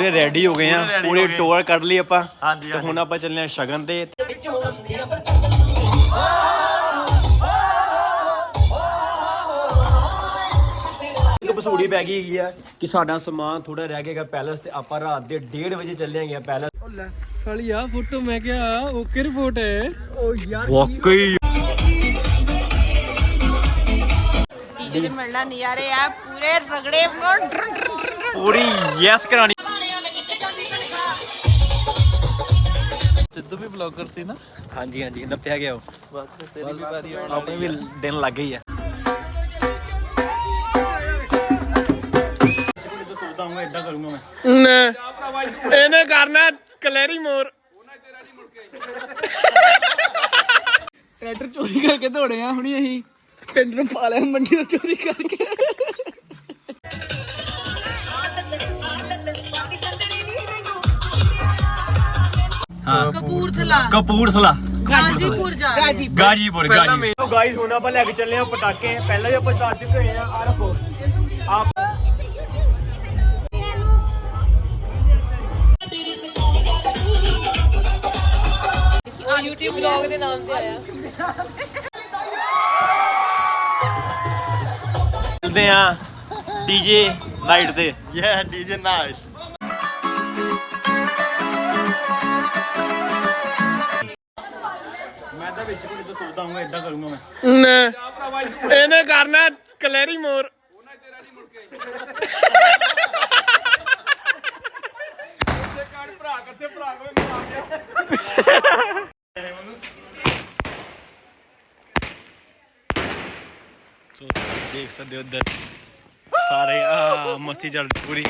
ਪੂਰੇ ਰੈਡੀ ਹੋ ਗਏ ਆ ਪੂਰੇ ready ਪੂਰੀ ਹੋ ਗਏ। ਟੋਰ ਕੱਢ ਲਈ ਆਪਾਂ। ਹਾਂਜੀ, ਤੇ ਹੁਣ ਆਪਾਂ ਚੱਲੇ ਆ ਸ਼ਗਨ ਤੇ। ਇੱਕ ਬਸੂੜੀ ਪੈ ਗਈ ਹੈਗੀ ਆ ਕਿ ਸਾਡਾ ਸਮਾਨ ਥੋੜਾ ਰਹਿ ਗਿਆਗਾ ਪੈਲਸ ਤੇ। ਆਪਾਂ ਰਾਤ ਦੇ 1:30 ਵਜੇ ਚੱਲੇ ਹੈਗੇ ਪੈਲਸ ਸਾਲੀ ਆ ਫੋਟੋ ਮੈਂ ਕਿਹਾ ਓਕੇ ਰਿਪੋਰਟ ਹੈ। ਓ ਯਾਰ ਵਾਕਈ। ਡੀਜੇ ਮਿਲਣਾ ਨਜ਼ਾਰੇ ਆ ਪੂਰੇ ਰਗੜੇ ਪੂਰੀ ਯੈਸ ਕਰਾਣੀ ਸਿੱਧੂ ਵੀ ਬਲੌਗਰ ਸੀ ਨਾ? ਹਾਂਜੀ ਹਾਂਜੀ ਨੱਪਿਆ ਗਿਆ ਉਹ। ਬਸ ਫਿਰ ਤੇਰੀ ਵੀ ਵਾਰੀ ਆਉਣ ਆਪਣੇ ਵੀ ਦਿਨ ਲੱਗ ਗਈ ਆ। ਸੋਚਦਾ ਇਦਾਂ ਕਰੂੰਗਾ ਮੈਂ ਇਹਨੇ ਕਰਨਾ ਕਲੈਰੀ ਮੋਰ। ਟਰੈਕਟਰ ਚੋਰੀ ਕਰਕੇ ਦੌੜੇ ਆ ਹੁਣੀ ਅਸੀਂ। ਪਿੰਡ ਨੂੰ ਪਾ ਲਿਆ ਮੰਡੀ ਤੋਂ ਚੋਰੀ ਕਰਕੇ। ਹਾਂ। ਕਪੂਰਥਲਾ। ਕਪੂਰਥਲਾ। ਗਾਜ਼ੀਪੁਰ ਜਾ ਰਹੇ ਗਾਜੀਪੁਰ। ਗਾਜੀ ਤੋ ਗਾਈਸ ਹੁਣ ਆਪਾਂ ਲੈ ਕੇ ਚੱਲੇ ਆ ਪਟਾਕੇ। ਪਹਿਲਾਂ ਵੀ ਆਪਾਂ ਸਟਾਰਟ ਚੁੱਕੇ ਹੋਏ ਆ ਆ ਰੱਖੋ। ਆਪ YouTube ਵਲੌਗ ਦੇ ਨਾਮ ਤੇ ਆਇਆ। ਮਿਲਦੇ ਆ ਡੀਜੇ ਲਾਈਟ ਤੇ। ਯਾ ਡੀਜੇ ਨਾਈਟ ਵਿੱਚ ਕੋਈ ਸੋਚਦਾ ਹਾਂ ਇਦਾਂ ਕਰੂੰਗਾ ਮੈਂ। ਇਹਨੇ ਕਰਨਾ ਕਲੈਰੀ ਮੋਰ। ਸੋ ਦੇਖ ਸਕਦੇ ਹੋ ਉਧਰ ਸਾਰੇ ਆ ਮਸਤੀ ਚੱਲ ਪੂਰੀ।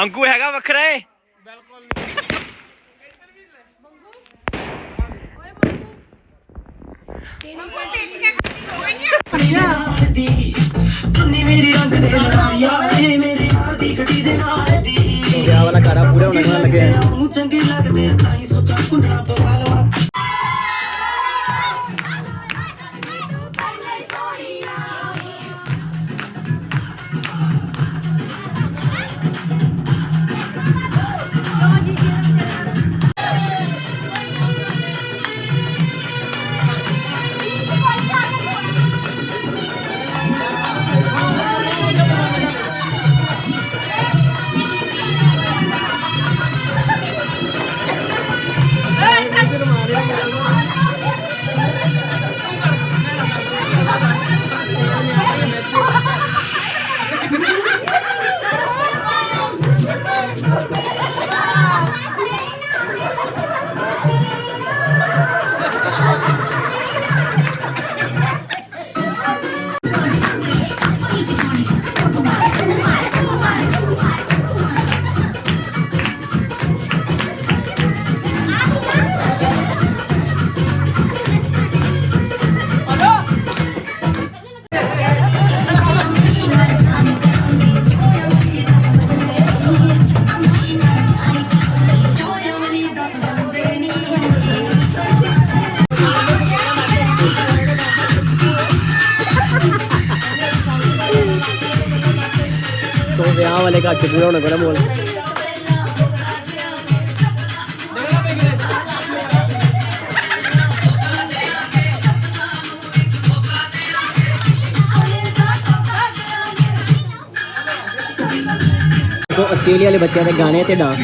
ਅੰਕੂ ਹੈਗਾ ਵੱਖਰਾ ਏ ਨੀ ਮੇਰੀ ਰੰਗ ਦੇ ਨਾਲ ਯਾਰ ਇਹ ਮੇਰੇ ਯਾਰ ਦੀ ਗੱਡੀ ਦੇ ਨਾਲ ਦੀ ਵਿਆਹ ਵਾਲਾ ਕਾਰਾ ਪੂਰਾ ਹੋਣਾ ਹੋਣ ਲੱਗਿਆ ਉਹਨੂੰ ਚੰਗੇ ਵਾਲੇ ਘਰ ਮੋਲ ਆਸਟ੍ਰੇਲੀਆ ਵਾਲੇ ਬੱਚਿਆਂ ਦੇ ਗਾਣੇ ਤੇ ਡਾਂਸ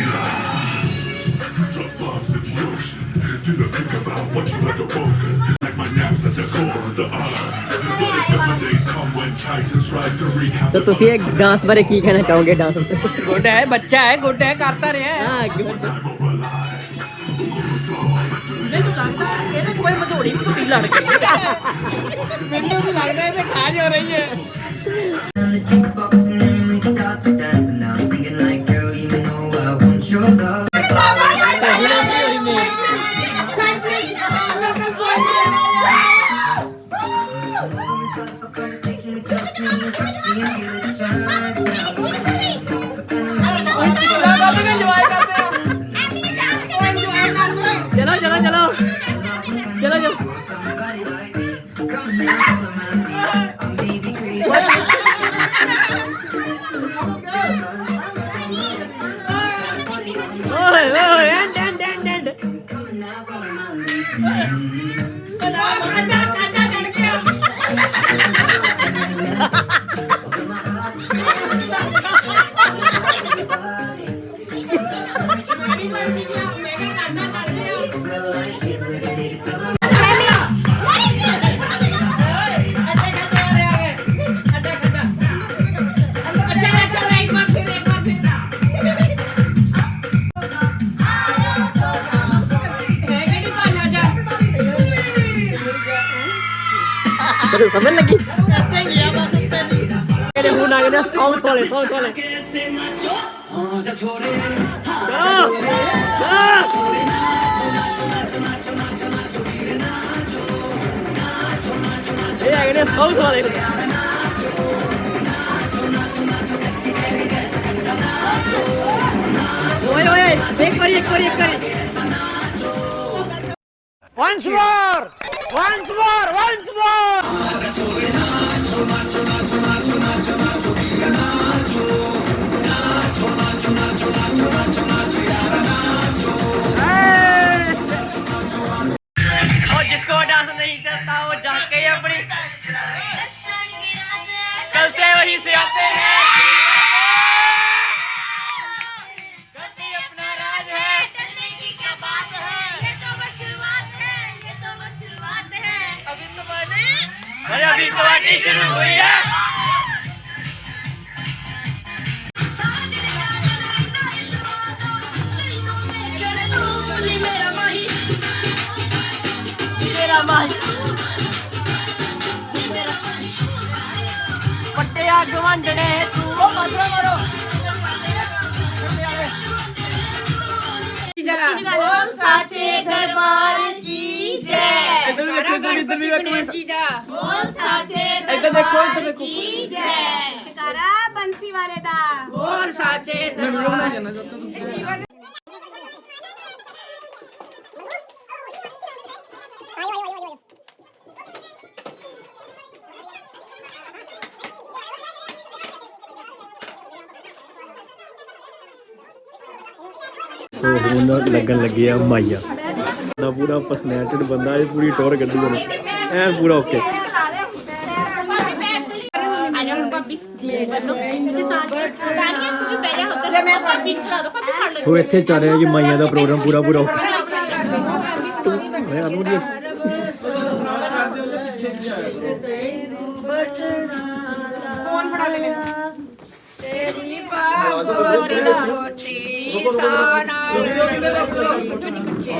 ਤਾਂ ਤੁਸੀਂ ਇਹ ਡਾਂਸ ਬਾਰੇ ਕੀ ਕਹਿਣਾ ਚਾਹੋਗੇ ਡਾਂਸ ਉੱਤੇ ਗੁੱਡ ਹੈ ਬੱਚਾ ਹੈ ਗੁੱਡ ਹੈ ਕਰਤਾ ਰਿਹਾ ਹੈ। ਹਾਂ. ਮੈਨੂੰ ਲੱਗਦਾ ਇਹਦੇ ਕੋਈ ਮਧੋੜੀ ਮਧੋੜੀ ਲੜ ਗਈ ਮੈਨੂੰ ਤਾਂ ਲੱਗਦਾ ਇਹ ਖਾ ਜਾ ਰਹੀ ਹੈ। On the jukebox and then we start to dance ਤੈਨੂੰ ਸਮਝ ਲੱਗੀ ਕਿਹੜੇ ਮੂੰਹ ਨਾਲ ਕਹਿੰਦੇ ਸੌਂ ਥੋਲੇ ਸੌਂ Once more! Once more! Once more! और जिसको डांस नहीं करता वो जाके अपनी कल से वहीं से आते हैं अभी तो पार्टी शुरू हुई है ਪੱਟਿਆ ਗਵੰਡਣੇ ਤੂੰ ਉਹ ਮਾਰੋ ਮਾਰੋ ਬੋਲ ਸਾਚੇ ਦਰਬਾਰ ਕੀ ਜੈ ਇੱਧਰ ਵੀ ਦੇਖੋ ਇੱਧਰ ਵੀ ਇੱਧਰ ਵੀ ਇੱਕ ਮਿੰਟ ਬੋਲ ਸਾਚੇ ਇੱਧਰ ਦੇਖੋ ਇੱਧਰ ਦੇਖੋ। ਕੀ ਜੈ ਚਕਾਰਾ ਬੰਸੀ ਵਾਲੇ ਦਾ। ਬੋਲ ਸਾਚੇ ਮੈਂ ਵੀਡੀਓ ਬਣਾ ਜਾਣਾ ਚਾਚਾ ਤੂੰ ਸੋ ਹੁਣ ਲੱਗਣ ਲੱਗੀ ਆ ਮਾਈਆ। ਦਾ ਪੂਰਾ ਪਰਸਨੈਲਿਟਡ ਬੰਦਾ ਇਹ ਪੂਰੀ ਟੌਰ ਕੱਢੀ ਉਹਨੇ। ਐ ਪੂਰਾ ਓਕੇ ਸੋ ਇੱਥੇ ਚੱਲ ਰਿਹਾ ਜੀ ਮਾਈਆ ਦਾ ਪ੍ਰੋਗਰਾਮ ਪੂਰਾ ਪੂਰਾ। ਮੈਂ ਅਨੂ ਦੀ ਤੁਹਾਨੂੰ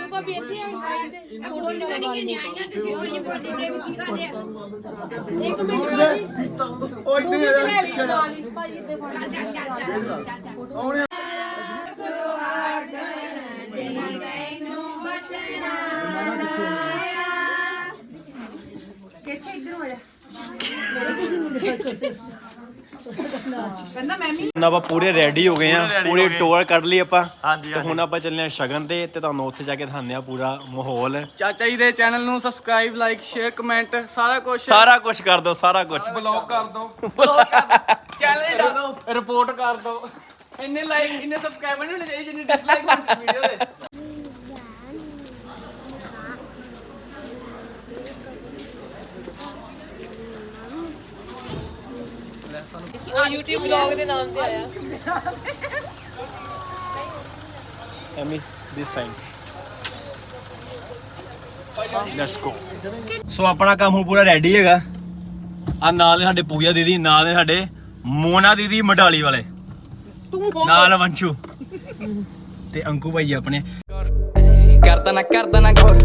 ਪਾਪਾ ਬੇਤੀ ਆਈ ਤੇ ਫੋਟੋ ਨਿਕਲ ਕੇ ਨਿਆਣੀਆਂ ਤੇ ਫਿਓ ਇਹ ਬੋਲੀ ਦੇ ਕੀ ਗੱਲ ਹੈ ਇੱਕ ਮਿੰਟ ਉਹ ਇੱਥੇ ਆ ਜਾ ਭਾਈ ਇੱਥੇ ਫੜ ਚੱਲ ਚੱਲ ਚੱਲ ਆਉਣੇ ਕਿ ਚੇ ਇਧਰ ਹੋ ਜਾ ਮੇਰੇ ਕਿਸੇ ਨੂੰ ਦੇਖੋ ਹੁਣ ਆਪਾਂ ਪੂਰੇ ਰੈਡੀ ਹੋ ਗਏ ਆ ਪੂਰੀ ਟੋਰ ਕੱਢ ਲਈ ਆਪਾਂ। ਹਾਂਜੀ ਤੇ ਹੁਣ ਆਪਾਂ ਚੱਲੇ ਆ ਸ਼ਗਨ ਤੇ ਤੇ ਤੁਹਾਨੂੰ ਉੱਥੇ ਜਾ ਕੇ ਦਿਖਾਉਂਦੇ ਆ ਪੂਰਾ ਮਾਹੌਲ। ਚਾਚਾ ਜੀ ਦੇ ਚੈਨਲ ਨੂੰ ਸਬਸਕ੍ਰਾਈਬ ਲਾਈਕ ਸ਼ੇਅਰ ਕਮੈਂਟ ਸਾਰਾ ਕੁਝ ਸਾਰਾ ਕੁਝ ਕਰ ਦੋ ਸਾਰਾ ਕੁਝ ਚੈਨਲ ਡਾ ਦਿਓ। ਰਿਪੋਰਟ ਕਰ ਦਿਓ। ਇੰਨੇ ਲਾਈਕ ਇੰਨੇ ਸਬਸਕ੍ਰਾਈਬਰ ਨਹੀਂ ਹੋਣੇ ਚਾਹੀਦੇ ਜਿੰਨੇ ਡਿਸਲਾਈਕ ਹੋਣ ਵੀਡੀਓ ਦੇ। Amy this side let's go so ਆਪਣਾ ਕੰਮ ਹੁਣ ਪੂਰਾ ਰੈਡੀ ਹੈਗਾ। ਆ ਨਾਲ ਨੇ ਸਾਡੇ ਪੂਜਾ ਦੀਦੀ ਨਾਲ ਨੇ ਸਾਡੇ ਮੋਨਾ ਦੀਦੀ ਮਡਾਲੀ ਵਾਲੇ। ਨਾਲ ਵੰਸ਼ੂ। ਤੇ ਅੰਕੂ ਭਾਈ ਆਪਣੇ। ਕਰਦਾ ਨਾ ਕਰਦਾ ਨਾ ਗੌਰ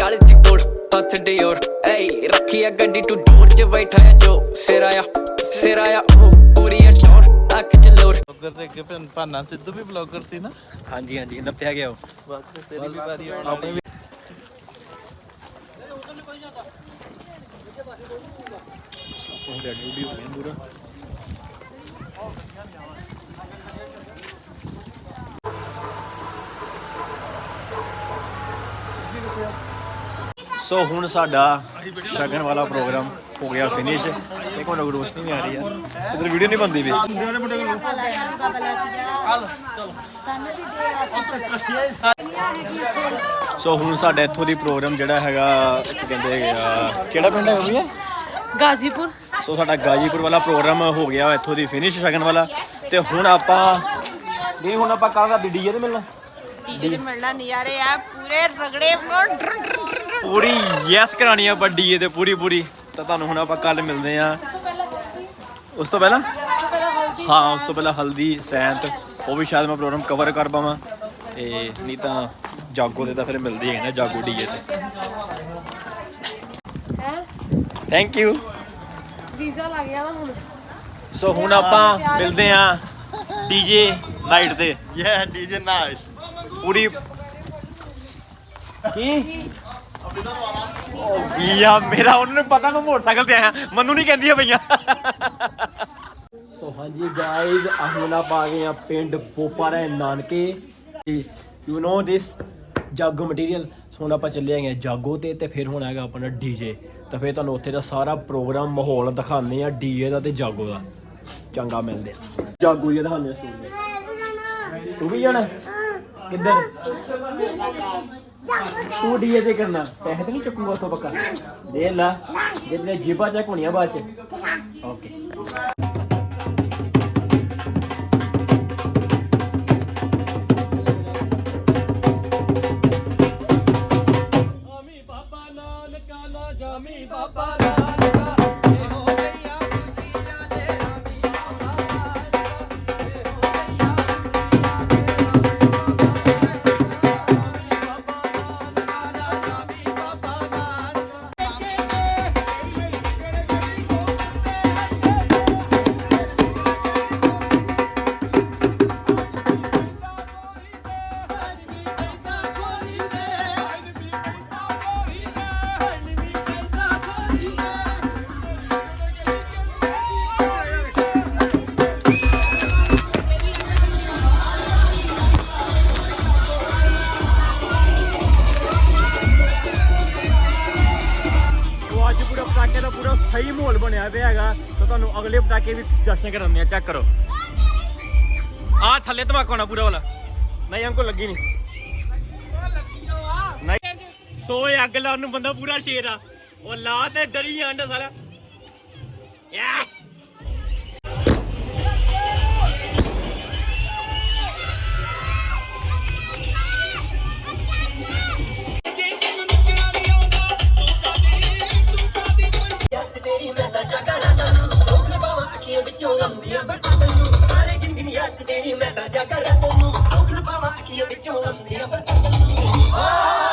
ਕਾਲੇ ਦੀ ਕੋੜ ਹੱਥ ਡਿਓਰ ਏ ਰੱਖੀ ਆ ਗੱਡੀ ਟੂ ਡੋਰ ਚ ਬੈਠਾ ਆ ਜੋ ਸਿਰ ਆਇਆ ਸਿਰ ਆਇਆ ਉਹ ਪੂਰੀ ਆ ਟੋਰ ਅੱਖ ਚ ਲੋਰ। ਬਲੌਗਰ ਤੇ ਅੱਗੇ ਭੰ- ਭਾਨਾ ਸਿੱਧੂ ਵੀ ਬਲੌਗਰ ਸੀ ਨਾ? ਹਾਂਜੀ ਹਾਂਜੀ ਨੱਪਿਆ ਗਿਆ ਉਹ। ਬਸ ਫਿਰ ਤੇਰੀ ਵੀ ਵਾਰੀ ਆਉਣ ਵਾਲੀ ਉਹ ਡੈਡੀ ਉਡੀ ਹੋ ਗਿਆ ਪੂਰਾ। ਸੋ ਹੁਣ ਸਾਡਾ ਸ਼ਗਨ ਵਾਲਾ ਪ੍ਰੋਗਰਾਮ ਹੋ ਗਿਆ ਫਿਨਿਸ਼ ਇੱਕ ਮਿੰਟ ਰੋਸ਼ਨੀ ਨਹੀਂ ਆ ਰਹੀ ਯਾਰ ਇਧਰ ਵੀਡੀਓ ਨਹੀਂ ਬੰਦੀ ਵੀ। ਸੋ ਹੁਣ ਸਾਡਾ ਇੱਥੋਂ ਦੀ ਪ੍ਰੋਗਰਾਮ ਜਿਹੜਾ ਹੈਗਾ ਇੱਕ ਕਹਿੰਦੇ ਕਿਹੜਾ ਪਿੰਡ ਹੈ ਉਹ ਵੀ ਗਾਜ਼ੀਪੁਰ। ਸੋ ਸਾਡਾ ਗਾਜੀਪੁਰ ਵਾਲਾ ਪ੍ਰੋਗਰਾਮ ਹੋ ਗਿਆ ਇੱਥੋਂ ਦੀ ਫਿਨਿਸ਼ ਸ਼ਗਨ ਵਾਲਾ। ਤੇ ਹੁਣ ਆਪਾਂ ਨਹੀਂ ਹੁਣ ਆਪਾਂ ਕੱਲ ਡੀਜੇ ਤੇ ਮਿਲਣਾ? ਡੀਜੇ ਤੇ ਮਿਲਣਾ ਨਜ਼ਾਰੇ ਆ ਪੂਰੇ ਰਗੜੇ ਫਲੋਰ ਪੂਰੀ ਯੈਸ ਕਰਾਣੀ ਆ ਡੀਜੇ ਤੇ ਪੂਰੀ ਪੂਰੀ। ਤਾਂ ਤੁਹਾਨੂੰ ਹੁਣ ਆਪਾਂ ਕੱਲ ਮਿਲਦੇ ਆ ਉਸ ਤੋਂ ਪਹਿਲਾਂ? ਹਾਂ ਉਸ ਤੋਂ ਪਹਿਲਾਂ ਹਲਦੀ ਸੈਂਤ ਉਹ ਵੀ ਸ਼ਾਇਦ ਮੈਂ ਪ੍ਰੋਗਰਾਮ ਕਵਰ ਕਰ ਪਾਵਾਂ। ਤੇ ਨਹੀਂ ਤਾਂ ਜਾਗੋ ਦੇ ਤਾਂ ਫਿਰ ਮਿਲਦੇ ਹੀ ਨਾ ਜਾਗੋ ਡੀਜੇ ਤੇ। ਥੈਂਕ ਯੂ ਵੀਜ਼ਾ ਲੱਗ ਗਿਆ ਵਾ ਹੁਣ। ਸੋ ਹੁਣ ਆਪਾਂ ਮਿਲਦੇ ਆ ਡੀਜੇ ਨਾਈਟ ਤੇ। ਯਾ ਡੀਜੇ ਨਾਈਟ। ਪੂਰੀ ਕੀ? ਵੀਆ ਮੇਰਾ ਉਹਨਾਂ ਨੂੰ ਪਤਾ ਮੈਂ ਮੋਟਰਸਾਈਕਲ ਤੇ ਆਇਆ। ਮੈਨੂੰ ਨਹੀਂ ਕਹਿੰਦੀਆਂ ਪਈਆਂ। ਸੋ ਹਾਂਜੀ ਗਾਇਜ਼ ਹੁਣ ਆਪਾਂ ਆ ਗਏ ਆ ਪਿੰਡ ਪੋਪਾਰਾ ਨਾਨਕੇ। ਯੂ نو ਦਿਸ ਜਾਗੋ ਮਟੀਰੀਅਲ ਹੁਣ ਆਪਾਂ ਚੱਲੇ ਆਏ ਆ ਜਾਗੋ ਤੇ ਤੇ ਫਿਰ ਹੁਣ ਹੈਗਾ ਆਪਣਾ ਡੀਜੇ ਤਾਂ ਫਿਰ ਤੁਹਾਨੂੰ ਉੱਥੇ ਦਾ ਸਾਰਾ ਪ੍ਰੋਗਰਾਮ ਮਾਹੌਲ ਦਿਖਾਉਂਦੇ ਆ ਡੀਜੇ ਦਾ ਤੇ ਜਾਗੋ ਦਾ। ਚੰਗਾ ਮਿਲਦੇ ਆ ਜਾਗੋ ਇਹ ਦਿਖਾਉਂਦੇ ਆ ਤੂੰ ਵੀ ਜਾਣਾ? ਕਿੱਧਰ? ਤੂੰ ਡੀਏ ਤੇ ਕਰਨਾ। ਪੈਸੇ ਤੇ ਨਹੀਂ ਚੁੱਕੂਗਾ ਉਤੋਂ ਪੱਕਾ। ਦੇ ਲਾ ਜੇ ਤੇਰੇ ਜੀਬਾਂ ਚੈੱਕ ਹੋਣੀਆਂ ਬਾਅਦ ਚ। ਓਕੇ ਜਸ਼ਨ ਕਰਾਉਂਦੇ ਆ ਚੈੱਕ ਕਰੋ। ਆ ਥੱਲੇ ਧਮਾਕਾ ਹੋਣਾ ਪੂਰਾ ਵਾਲਾ। ਨਹੀਂ ਅੰਕੋ ਲੱਗੀ ਨਹੀਂ ਨਹੀਂ ਸੋਏ ਅੱਗ ਲਾਉਣ ਨੂੰ ਬੰਦਾ ਪੂਰਾ ਸ਼ੇਰ ਆ। ਉਹ ਲਾ ਤੇ ਡਰੀ ਜਾਂਦਾ ਸਾਰਾ। ਯਾ ਅੱਖੀਆਂ ਵਿੱਚੋਂ ਲੰਮੀਆਂ ਬਰਸਾਤਾਂ ਨੂੰ। ਅਰੇ ਗਿਣਗਿਣੀ ਅੱਜ ਤੇਰੀ ਮੈਂ ਤਾਂ ਕਰ ਤੈਨੂੰ। ਔਖ ਪਾਵਾਂ ਅੱਖੀਆਂ ਵਿੱਚੋਂ ਲੰਮੀਆਂ ਬਰਸਾਤਾਂ ਨੂੰ।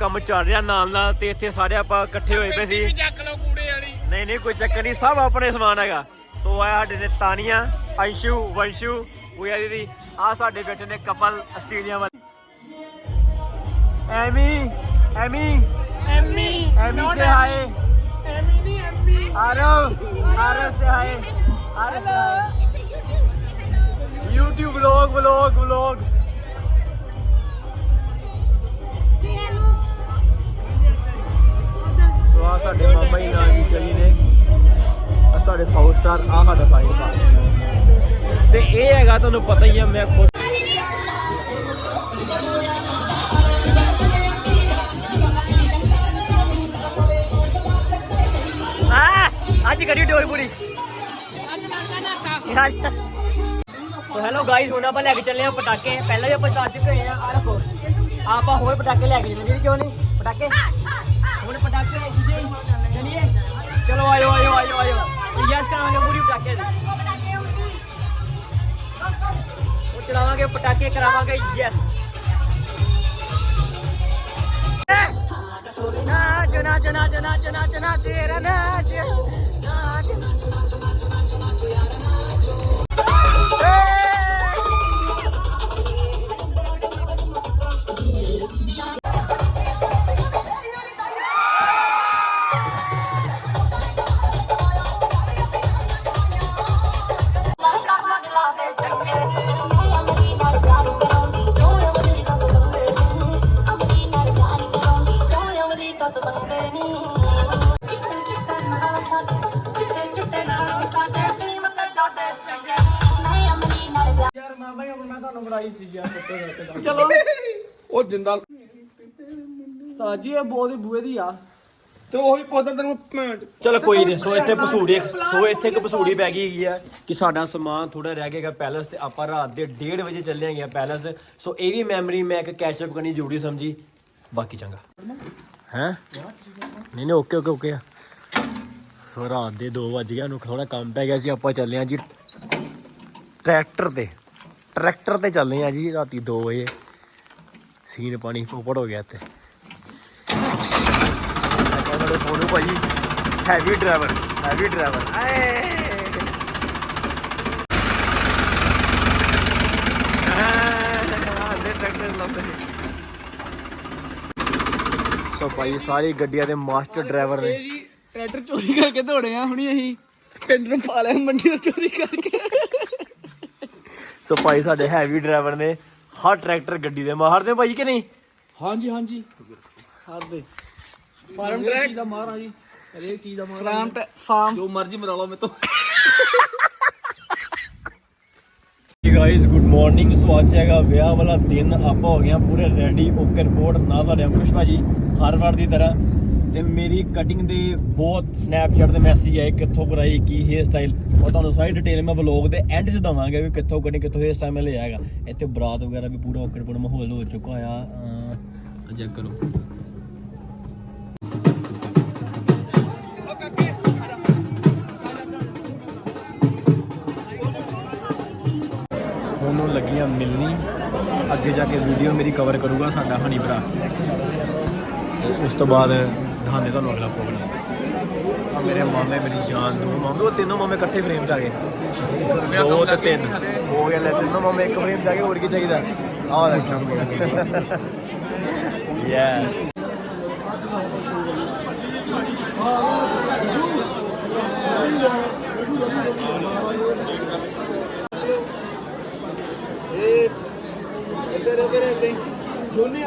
ਕੰਮ ਚੱਲ ਰਿਹਾ ਨਾਲ ਨਾਲ ਤੇ ਇੱਥੇ ਸਾਰੇ ਆਪਾਂ ਇਕੱਠੇ ਹੋਏ ਪਏ ਸੀ। ਚੱਕ ਲਓ ਕੂੜੇ ਵਾਲੀ। ਨਹੀਂ ਨਹੀਂ ਕੋਈ ਚੱਕਰ ਨਹੀਂ ਸਭ ਆਪਣੇ ਸਮਾਨ ਹੈਗਾ। ਸੋ ਆ ਸਾਡੇ ਨੇ ਤਾਨੀਆਂ ਅੰਸ਼ੂ ਵੰਸ਼ੂ ਪੂਜਾ ਦੀਦੀ ਆ ਸਾਡੇ ਬੈਠੇ ਨੇ ਕਪਲ ਆਸਟ੍ਰੇਲੀਆ ਵਾਲੇ। ਐਮੀ ਐਮੀ ਐਮੀ ਐਮੀ ਸੇ ਹਾਏ ਐਮੀ ਨਹੀਂ ਐਮੀ। ਆਰਵ ਆਰਵ ਸੇ ਹਾਏ ਆਰਵ ਸੇ hi YouTube vlog vlog vlog so ਆ ਸਾਡੇ ਮਾਮਾ ਜੀ ਨਾਲ ਵੀ ਚਲੀ ਨੇ। ਆ ਸਾਡੇ ਸਾਊਥ ਸਟਾਰ ਆ ਸਾਡਾ ਸਾਹਿਲ ਭਾ ਤੇ ਇਹ ਹੈਗਾ ਤੁਹਾਨੂੰ ਪਤਾ ਹੀ ਆ, ਮੈਂ ਖੁਦ ਅੱਜ ਕਰੀ ਡੋਰ ਪੂਰੀ। ਸੋ ਹੈਲੋ ਗਾਇਸ ਹੁਣ ਆਪਾਂ ਲੈ ਕੇ ਚੱਲੇ ਆ ਪਟਾਕੇ। ਪਹਿਲਾਂ ਵੀ ਆਪਾਂ ਚਾ ਚੁੱਕੇ ਆ ਆ ਰੱਖੋ। ਆਪਾਂ ਹੋਰ ਪਟਾਕੇ ਲੈ ਕੇ ਚੱਲੇ ਕਿਉਂ ਨਹੀਂ? ਪਟਾਕੇ? ਹੁਣ ਪਟਾਕੇ ਲੈ ਕੇ ਚਲੋ, ਆਇਓ ਆਇਓ ਆਇਓ ਆਇਓ। ਯਸ ਕਰਾਂਗੇ ਪੂਰੀ ਪਟਾਕੇ। ਦੀ ਉਹ ਚਲਾਵਾਂਗੇ ਪਟਾਕੇ ਕਰਾਵਾਂਗੇ ਯਸ ਨਾਚ ਨਾਚ ਨਾਚ ਨਾਚ ਨਾਚ ਨਾਚ, ਤੇਰਾ ਨਾਚ। ਨਾਚ। ਚਲੋ। ਉਹ ਜਿੰਦਾ ਉਸਤਾਦ ਜੀ ਇਹ ਬਹੁਤ ਹੀ ਬੂਏ ਦੀ ਆ। ਤੇ ਉਹੀ ਪੌਦਾ ਤੈਨੂੰ ਭੈਣ ਚ- ਚਲੋ ਕੋਈ ਨਹੀਂ ਸੋ ਇੱਥੇ ਪਸੂੜੀ ਸੋ ਇੱਥੇ ਇੱਕ ਪਸੂੜੀ ਪੈ ਗਈ ਹੈਗੀ ਆ ਕਿ ਸਾਡਾ ਸਮਾਨ ਥੋੜਾ ਰਹਿ ਗਿਆਗਾ ਪੈਲਸ ਤੇ ਆਪਾਂ ਰਾਤ ਦੇ 1:30 ਵਜੇ ਚੱਲੇ ਹੈਗੇ ਆ ਪੈਲਸ। ਸੋ ਇਹ ਵੀ ਮੈਮਰੀ ਮੈਂ ਇੱਕ ਕੈਚਅਪ ਕਰਨੀ ਜ਼ਰੂਰੀ ਸਮਝੀ। ਬਾਕੀ ਚੰਗਾ। ਹੈ ਨਹੀਂ ਨਹੀਂ ਓਕੇ ਓਕੇ ਓਕੇ ਆ ਸੋ ਰਾਤ ਦੇ 2 ਵਜ ਗਿਆ ਨੂੰ ਥੋੜਾ ਕੰਮ ਪੈ ਗਿਆ ਸੀ ਆਪਾਂ ਚੱਲੇ ਆ ਜੀ ਟਰੈਕਟਰ ਤੇ ਟਰੈਕਟਰ ਤੇ ਚੱਲੇ ਆ ਜੀ ਰਾਤੀ 2 ਵਜੇ ਸੀਨ ਪਾਣੀ ਪੋਪੜ ਹੋ ਗਿਆ ਇੱਥੇ ਸਾਡੇ ਸੋਨੂ ਭਾਜੀ ਹੈਵੀ ਡਰਾਈਵਰ ਹੈਵੀ ਡਰਾਈਵਰ ਆਏ ਸੋ ਭਾਈ ਸਾਰੀ ਗੱਡੀਆਂ ਦੇ ਮਾਸਟਰ ਡਰਾਈਵਰ ਨੇ। ਜੀ ਟਰੈਕਟਰ ਚੋਰੀ ਕਰਕੇ ਦੌੜੇ ਆ ਹੁਣੀ ਅਸੀਂ। ਪਿੰਡ ਨੂੰ ਪਾ ਲਿਆ ਮੰਡੀ ਤੋਂ ਚੋਰੀ ਕਰਕੇ। ਸੋ ਭਾਈ ਸਾਡੇ ਹੈਵੀ ਡਰਾਈਵਰ ਨੇ ਹਰ ਟਰੈਕਟਰ ਗੱਡੀ ਦੇ ਮਾਰਦੇ ਭਾਈ ਕਿ ਨਹੀਂ? ਹਾਂਜੀ ਹਾਂਜੀ। ਹਰਦੇ ਫਾਰਮ ਟਰੈਕ ਦਾ ਮਾਰ ਆ ਜੀ। ਹਰੇਕ ਚੀਜ਼ ਦਾ ਮਾਰ ਫਾਰਮ ਜੋ। ਮਰਜ਼ੀ ਮਰਾ ਲਓ ਮੇਰੇ ਤੋਂ। ਗਾਇਸ ਗੁੱਡ ਮਾਰਨਿੰਗ ਸੋ ਅੱਜ ਹੈਗਾ ਵਿਆਹ ਵਾਲਾ ਦਿਨ। ਆਪਾਂ ਹੋ ਗਏ ਆ ਪੂਰੇ ਰੈਡੀ ਓਕੇ ਰਿਪੋਰਟ ਨਾ ਤੁਹਾਡੇ ਅੰਕੁਸ਼ ਭਾਜੀ, ਹਰ ਵਾਰ ਦੀ ਤਰ੍ਹਾਂ। ਤੇ ਮੇਰੀ ਕਟਿੰਗ ਦੇ ਬਹੁਤ ਸਨੈਪਚੈਟ ਦੇ ਮੈਸੇਜ ਆਏ, ਕਿੱਥੋਂ ਕਰਾਈ, ਕੀ ਹੇਅਰ ਸਟਾਈਲ ਉਹ ਤੁਹਾਨੂੰ ਸਾਰੀ ਡਿਟੇਲ ਮੈਂ ਵਲੌਗ ਦੇ ਐਂਡ 'ਚ ਦਵਾਂਗਾ ਵੀ ਕਿੱਥੋਂ ਕਟਿੰਗ ਕਿੱਥੋਂ ਹੇਅਰ ਸਟਾਈਲ ਮੈਂ ਲਿਆ ਹੈਗਾ। ਇੱਥੇ ਬਰਾਤ ਵਗੈਰਾ ਵੀ ਪੂਰਾ ਓਕੇ ਰਿਪੋਰਟ ਮਾਹੌਲ ਹੋ ਚੁੱਕਾ ਆ। ਚੈੱਕ ਕਰੋ। ਮਿਲਣੀ ਅੱਗੇ ਜਾ ਕੇ ਵੀਡੀਓ ਮੇਰੀ ਕਵਰ ਕਰੂਗਾ ਸਾਡਾ ਹਨੀ ਭਰਾ ਤੇ ਉਸ ਤੋਂ ਬਾਅਦ ਦਿਖਾਉਂਦੇ ਤੁਹਾਨੂੰ ਅਗਲਾ ਪ੍ਰੋਗਰਾਮ ਆ ਮੇਰੇ ਮਾਮੇ ਮੇਰੀ ਜਾਨ ਦੋ ਮਾਮੇ ਉਹ ਤਿੰਨੋਂ ਮਾਮੇ ਇਕੱਠੇ ਫਰੇਮ 'ਚ ਆ ਗਏ ਦੋ ਤੇ ਤਿੰਨ ਹੋ ਗਿਆ ਲੈ ਤਿੰਨੋਂ ਮਾਮੇ ਇੱਕ ਫਰੇਮ 'ਚ ਆ ਗਏ ਹੋਰ ਕੀ ਚਾਹੀਦਾ ਆਹ ਲੈ ਯਾ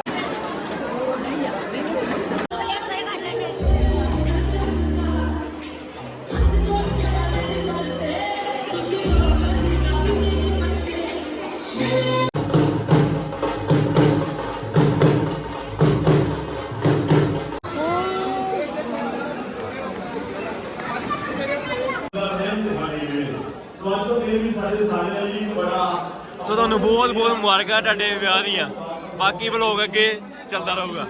ਸੋ ਤੁਹਾਨੂੰ ਬਹੁਤ ਬਹੁਤ ਮੁਬਾਰਕਾਂ ਤੁਹਾਡੇ ਵਿਆਹ ਦੀਆਂ। ਬਾਕੀ ਵਲੋਗ ਅੱਗੇ ਚੱਲਦਾ ਰਹੂਗਾ।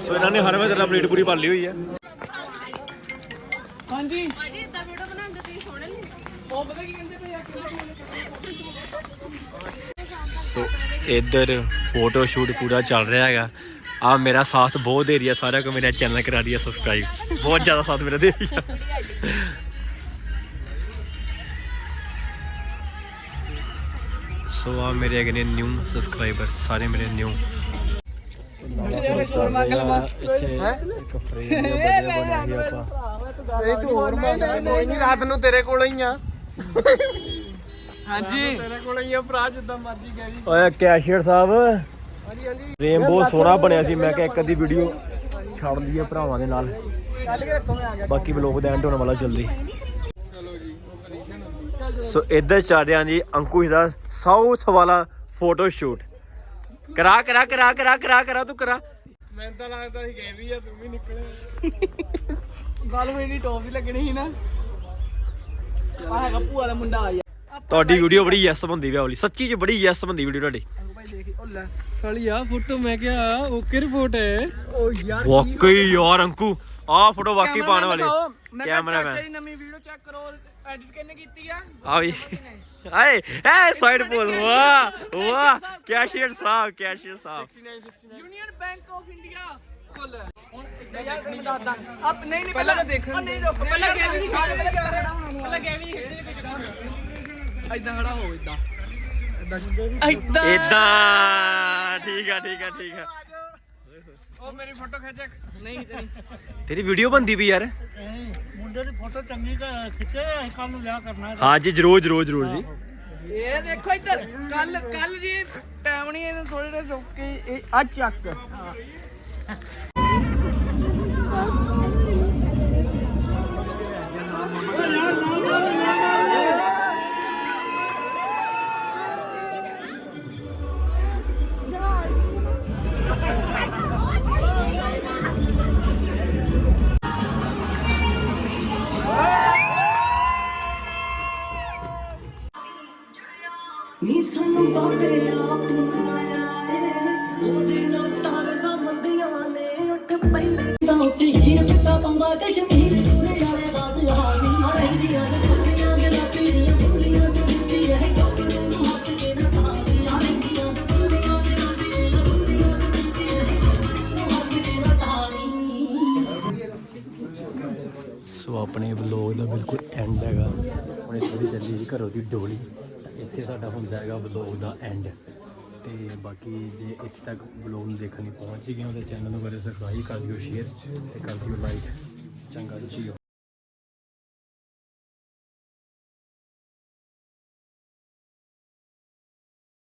ਸੋ ਇਹਨਾਂ ਨੇ ਹਰ ਵੇਲੇ ਆਪਣੀ ਪੂਰੀ ਭਰ ਲਈ ਹੋਈ ਹੈ ਹਾਂਜੀ। ਭਾਜੀ ਇਦਾਂ ਵੀਡੀਓ ਬਣਾਉਂਦੇ ਤੁਸੀਂ ਸੋਹਣੇ ਨਹੀਂ ਉਹ ਪਤਾ ਕੀ ਕਹਿੰਦੇ ਭਈ ਆ ਸੋ ਇੱਧਰ ਫੋਟੋ ਸ਼ੂਟ ਪੂਰਾ ਚੱਲ ਰਿਹਾ ਹੈਗਾ। ਆ ਮੇਰਾ ਸਾਥ ਬਹੁਤ ਦੇ ਰਹੀ ਹੈ ਸਾਰਿਆਂ ਕੋ ਮੇਰਾ ਚੈਨਲ ਕਰਾ ਦਿਆ ਸਬਸਕ੍ਰਾਈਬ ਬਹੁਤ ਜ਼ਿਆਦਾ ਸਾਥ ਮੇਰਾ ਦੇ ਰਹੀ ਹੈ ਸੋ ਆ ਮੇਰੇ ਅਗਨੇ ਨਿਊ ਸਬਸਕ੍ਰਾਈਬਰ ਸਾਰੇ ਮੇਰੇ ਨਿਊ ਇੱਥੇ ਇੱਕ ਫਰੇਮ ਬਣਿਆ ਬਣਿਆ ਆਪਾਂ ਇਹ ਤੂੰ ਹੋਰ ਮੰਗ ਕੋਈ ਨਹੀਂ ਰਾਤ ਨੂੰ ਤੇਰੇ ਕੋਲ ਹੀ ਆ ਹਾਂਜੀ। ਤੇਰੇ ਕੋਲ ਹੀ ਆ ਭਰਾ ਜਿੱਦਾਂ ਮਰਜ਼ੀ ਕਹਿ ਜੀ ਓਏ ਕੈਸ਼ੀਅਰ ਸਾਹਿਬ। ਰੇਨਬੋ ਸੋਹਣਾ ਬਣਿਆ ਸੀ ਮੈਂ ਕਿਹਾ ਇੱਕ ਅੱਧੀ ਵੀਡੀਓ ਛੱਡ ਲਈਏ ਭਰਾਵਾਂ ਦੇ ਨਾਲ। ਬਾਕੀ ਵਲੋਗ ਦਾ ਐਂਡ ਹੋਣ ਵਾਲਾ ਜਲਦੀ। ਸੋ ਇੱਧਰ ਚੱਲ ਰਿਹਾ ਜੀ ਅੰਕੁਸ਼ ਦਾ ਸਾਊਥ ਵਾਲਾ ਫੋਟੋ ਸ਼ੂਟ ਕਰਾ ਕਰਾ ਕਰਾ ਕਰਾ ਕਰਾ ਕਰਾ ਤੂੰ ਕਰਾ। ਮੈਨੂੰ ਤਾਂ ਲੱਗਦਾ ਸੀ ਗਏ ਵੀ ਆ ਤੂੰ ਵੀ ਨਿਕਲੇ ਗੱਲ ਹੋਈ ਨਹੀਂ ਟੋਪ ਵੀ ਲੱਗਣੀ ਸੀ ਨਾ। ਆ ਹੈਗਾ ਭੂਆ ਦਾ ਮੁੰਡਾ ਆ ਗਿਆ ਤੁਹਾਡੀ ਵੀਡੀਓ ਬੜੀ ਯੈਸ ਬੰਦੀ ਵਿਆਹ ਵਾਲੀ ਸੱਚੀ ਚ ਬੜੀ ਯੈਸ ਬੰਦੀ ਵੀਡੀਓ ਤੁਹਾਡੀ। ਭਾਈ ਦੇਖ ਉਹ ਲੈ। ਸਾਲੀ ਆ ਫੋਟੋ ਮੈਂ ਕਿਹਾ ਓਕੇ ਰਿਪੋਰਟ ਹੈ। ਓ ਯਾਰ ਵਾਕਈ ਯਾਰ ਅੰਕੂ ਆਹ ਫੋਟੋ ਵਾਕਈ ਪਾਉਣ ਵਾਲੀ। ਕੈਮਰਾ ਕੈਮਰਾਮੈਨ ਨਵੀਂ ਵੀਡੀਓ ਚੈੱਕ ਕਰੋ। ਐਡਿਟ ਕਿੰਨੇ ਕੀਤੀ ਆ ਆ ਵੀ ਆਏ ਐ ਸਾਈਡ ਪੋਜ਼ ਵਾਹ ਵਾਹ ਕੈਸ਼ੀਅਰ ਸਾਹਿਬ ਕੈਸ਼ੀਅਰ ਸਾਹਿਬ ਯੂਨੀਅਨ ਬੈਂਕ ਆਫ ਇੰਡੀਆ ਹੁਣ ਇੱਦਾਂ ਯਾਰ ਮੈਂ ਦੱਸਦਾ ਆਪ ਨਹੀਂ ਨਹੀਂ ਪਹਿਲਾਂ ਮੈਂ ਦੇਖਣ ਨਹੀਂ ਰੁਕ ਪਹਿਲਾਂ ਗੇਮ ਹੀ ਪਹਿਲਾਂ ਗੇਮ ਹੀ ਇਦਾਂ ਖੜਾ ਹੋ ਇਦਾਂ ਇਦਾਂ ਇਦਾਂ ਠੀਕ ਆ ਠੀਕ ਆ ਠੀਕ ਆ ਉਹ ਮੇਰੀ ਫੋਟੋ ਮੁੰਡੇ ਦੀ ਫੋਟੋ ਚੰਗੀ ਖਿੱਚੇ ਅਸੀਂ ਕੱਲ ਨੂੰ ਵਿਆਹ ਕਰਨਾ ਹਾਂ ਜੀ ਜਰੂਰ ਜਰੂਰ ਜਰੂਰ ਜੀ। ਇਹ ਦੇਖੋ ਇੱਧਰ ਕੱਲ ਕੱਲ ਜੀ ਟਾਈਮ ਨਹੀਂ ਇਹਨੂੰ ਥੋੜੇ ਜਿਹਾ ਰੁਕ ਕੇ ਇਹ ਆ ਚੱਕ। ਨੀ ਸਾਨੂੰ ਬਾਬੇ ਆਪ ਮਾਇਆ ਏ। ਉਹਦੇ ਨਾਲ ਤਾਰ ਜ਼ਮਦੀਆਂ ਨੇ। ਉੱਠ ਪਹਿਲੇ ਤਾਂ ਉੱਥੇ ਹੀਰ ਪਿੱਕਾ ਪਾਉਂਦਾ, ਕਸ਼ਮੀਰ ਪੂਰੇ ਵਾਲੇ ਦਾ ਸਿਆਹੀ ਰਹਿੰਦੀਆਂ ਨੇ। ਕੁੜੀਆਂ ਦੇ ਲਾਪੀ ਦੀਆਂ ਬੁੱਲੀਆਂ ਤੋਂ ਦਿੱਤੀ ਹੈ ਗੱਭਰੂ ਨੂੰ ਹੱਸ ਕੇ ਨਾ ਤਾਰੀ ਰਹਿੰਦੀਆਂ ਨੇ ਕੁੜੀਆਂ ਦੇ ਲਾਪੀ ਦੀਆਂ ਬੁੱਲੀਆਂ ਤੋਂ ਦਿੱਤੀ ਹੈ ਗੱਭਰੂ ਨੂੰ ਹੱਸ ਕੇ ਨਾ ਤਾਰੀ ਸੋ ਆਪਣੇ ਵਲੋਗ ਦਾ ਬਿਲਕੁਲ ਐਂਡ ਹੈਗਾ। ਹੁਣੇ ਥੋੜੀ ਚੱਲੀ ਜੀ ਘਰੋਂ ਦੀ ਡੋਲੀ। ਇੱਥੇ ਸਾਡਾ ਹੁੰਦਾ ਹੈਗਾ ਵਲੋਗ ਦਾ ਐਂਡ ਤੇ ਬਾਕੀ ਜੇ ਇੱਥੇ ਤੱਕ ਵਲੋਗ ਨੂੰ ਦੇਖਣ ਲਈ ਪਹੁੰਚ ਹੀ ਗਏ ਹੋ ਤਾਂ ਚੈਨਲ ਨੂੰ ਕਰੇ ਸਬਸਕ੍ਰਾਈਬ ਕਰ ਦਿਓ ਸ਼ੇਅਰ ਤੇ ਕਰ ਦਿਓ ਲਾਈਕ ਚੰਗਾ ਜੀ ਜੀਓ